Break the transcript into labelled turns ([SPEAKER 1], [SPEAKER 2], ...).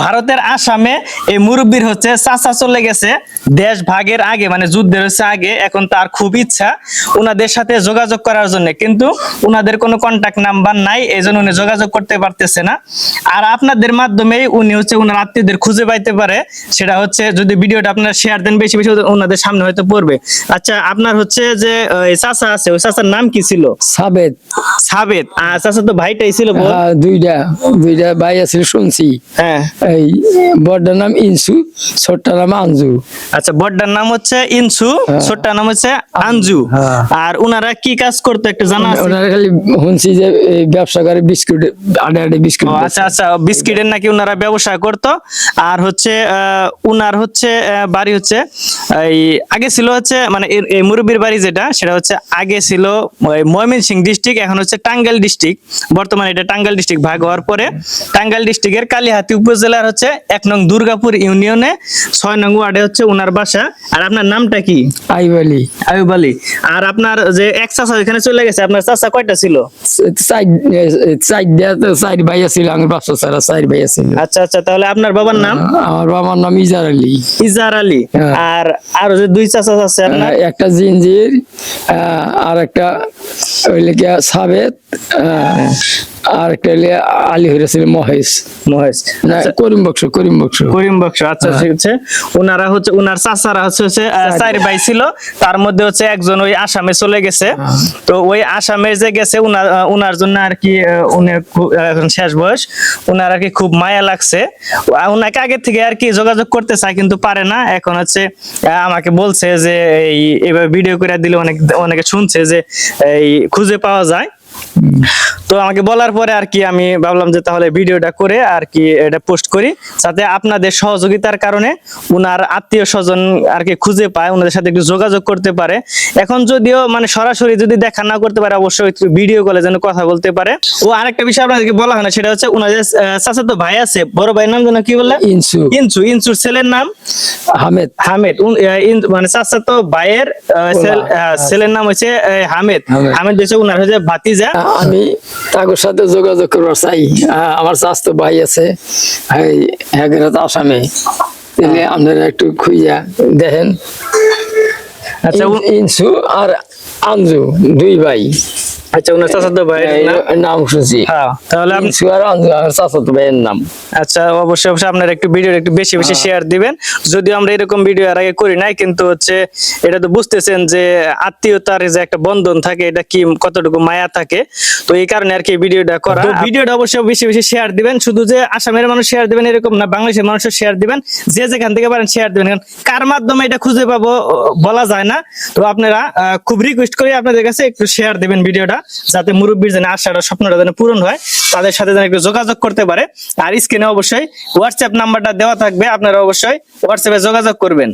[SPEAKER 1] ভারতের আসামে এই মুরব্বীর হচ্ছে চাচা চলে গেছে দেশ ভাগের আগে মানে যুদ্ধের হচ্ছে আগে। এখন তার খুব ইচ্ছা উনাদের সাথে যোগাযোগ করার জন্য। কিন্তু উনাদের কোনো কন্টাক্ট নাম্বার নাই এই জন্য উনি যোগাযোগ করতে পারতেছে না। আর আপনাদের মাধ্যমেই উনি হচ্ছে উনার আত্মীয়দের খুঁজে পাইতে পারে। সেটা হচ্ছে যদি ভিডিওটা আপনারা শেয়ার দেন, বেশি বেশি ওনাদের সামনে হয়তো পড়বে। আচ্ছা আপনার হচ্ছে যে চাচা আছে, ওই চাচার নাম কি ছিল?
[SPEAKER 2] সাবেদ।
[SPEAKER 1] সাবেদ আর চাচা তো ভাইটাই ছিল
[SPEAKER 2] হ্যাঁ, দুইটা দুইটা ভাই আছে শুনছি।
[SPEAKER 1] হ্যাঁ।
[SPEAKER 2] এই বড়টার নাম ইনসু ছোটটার নাম আঞ্জু।
[SPEAKER 1] আচ্ছা বড়টার নাম হচ্ছে ইনসু ছোটটার নাম হচ্ছে আঞ্জু।
[SPEAKER 2] হ্যাঁ।
[SPEAKER 1] আর উনারা কি কাজ করতো একটু জানা আছে?
[SPEAKER 2] ওনারা খালি শুনছি যে ব্যবসা করে বিস্কুট আডে আডে বিস্কুট
[SPEAKER 1] আচ্ছা আচ্ছা বিস্কিটের নাকি উনারা ব্যবসা করতো। আর হচ্ছে আহ, উনার হচ্ছে আহ, বাড়ি হচ্ছে এই আগে ছিল হচ্ছে মানে এই মুরব্বীর বাড়ি যেটা সেটা হচ্ছে আগে ছিল ময়মনসিং ডিস্ট্রিক্ট এখন হচ্ছে টাঙ্গাইল ডিস্ট্রিক্ট বর্তমানে এটা টাঙ্গাইল ডিস্ট্রিক্ট ভাগ হওয়ার পরে টাঙ্গাইল ডিস্ট্রিক্টের কালিহাতি উপজেলার হচ্ছে এক নং দুর্গাপুর ইউনিয়নে ছয় নং ওয়ার্ডে হচ্ছে উনার বাসা। আর আপনার নামটা কি?
[SPEAKER 2] আইবালি
[SPEAKER 1] আয়ুব আলী। আর আপনার যে এক চাচা ওইখানে চলে গেছে আপনার চাচা কয়টা ছিল?
[SPEAKER 2] দেয়া ভাই আছিল আমার বাচ্চা ছাড়া সাইড ভাই আছিল।
[SPEAKER 1] আচ্ছা আচ্ছা তাহলে আপনার বাবার নাম?
[SPEAKER 2] আমার বাবার নাম ইজার আলী।
[SPEAKER 1] ইজার আলী।
[SPEAKER 2] হ্যাঁ।
[SPEAKER 1] আর আর যে দুই চাচা আছে
[SPEAKER 2] একটা জিঞ্জির আহ, আর একটা ওই লেগে আহ, আর একটা হইলে আলী হইয়াছিল মহেশ।
[SPEAKER 1] মহেশ।
[SPEAKER 2] না Karim box Karim box.
[SPEAKER 1] Karim box আচ্ছা ঠিক আছে ওনারা হচ্ছে ওনার চাচারা হচ্ছে হচ্ছে চার ভাই ছিল। তার মধ্যে হচ্ছে একজন ওই আসামে চলে গেছে। তো ওই আসামে যে গেছে উনার আহ, উনার জন্য আর কি উনি এখন শেষ বয়স। উনার আর কি খুব মায়া লাগছে। উনাকে আগে থেকে আর কি যোগাযোগ করতে চায় কিন্তু পারে না। এখন হচ্ছে আমাকে বলছে যে এই এভাবে ভিডিও করে দিলে অনেক অনেকে শুনছে যে এই খুঁজে পাওয়া যায়। তো আমাকে বলার পরে আর কি আমি ভাবলাম যে তাহলে ভিডিওটা করে আর কি এটা পোস্ট করি যাতে আপনাদের সহযোগিতার কারণে উনার আত্মীয় স্বজন আর কি খুঁজে পায় ওনাদের সাথে একটু যোগাযোগ করতে পারে। এখন যদিও মানে সরাসরি যদি দেখা না করতে পারে অবশ্যই ভিডিও কলে যেন কথা বলতে পারে। ও আরেকটা বিষয় আপনাদেরকে বলা হয় না সেটা হচ্ছে ওনাদের চাচাতো ভাই আছে বড় ভাইয়ের নাম যেন কি বললে
[SPEAKER 2] ইনসু।
[SPEAKER 1] ইনসু ইনসুর ছেলের নাম?
[SPEAKER 2] হামেদ।
[SPEAKER 1] হামেদ মানে চাচাতো ভাইয়ের ছেলের নাম হচ্ছে হামেদ।
[SPEAKER 2] হামেদ।
[SPEAKER 1] হচ্ছে উনার হচ্ছে ভাতিজা।
[SPEAKER 2] আমি তাগোর সাথে যোগাযোগ করবার চাই। আমার স্বাস্থ্য ভাই আছে আসামে। তাহলে আপনারা একটু খুঁজা দেখেন।
[SPEAKER 1] আচ্ছা
[SPEAKER 2] ইনসু আর আঞ্জু দুই ভাই।
[SPEAKER 1] আচ্ছা উনার চাচাতো ভাইয়ের নাম?
[SPEAKER 2] শুনছি।
[SPEAKER 1] হ্যাঁ তাহলে আপনি
[SPEAKER 2] আর চাচাতো ভাইয়ের নাম।
[SPEAKER 1] আচ্ছা অবশ্যই অবশ্যই আপনারা একটু ভিডিও একটু বেশি বেশি শেয়ার দিবেন। যদিও আমরা এরকম ভিডিও এর আগে করি নাই কিন্তু হচ্ছে এটা তো বুঝতেছেন যে আত্মীয়তার যে একটা বন্ধন থাকে এটা কি কতটুকু মায়া থাকে। তো এই কারণে আর কি ভিডিওটা করা। তো ভিডিওটা অবশ্যই বেশি বেশি শেয়ার দিবেন। শুধু যে আসামের মানুষ শেয়ার দিবেন এরকম না বাংলাদেশের মানুষও শেয়ার দিবেন। যে যেখান থেকে পারেন শেয়ার দিবেন। কার মাধ্যমে এটা খুঁজে পাবো বলা যায় না। তো আপনারা আহ, খুব রিকোয়েস্ট করি আপনাদের কাছে একটু শেয়ার দিবেন ভিডিওটা যাতে মুরব্বীর যেন আশাটা, স্বপ্নটা যেন পূরণ হয়, তাদের সাথে যেন একটু যোগাযোগ করতে পারে। আর স্ক্রিনে অবশ্যই হোয়াটসঅ্যাপ নাম্বারটা দেওয়া থাকবে, আপনারা অবশ্যই হোয়াটসঅ্যাপে যোগাযোগ করবেন।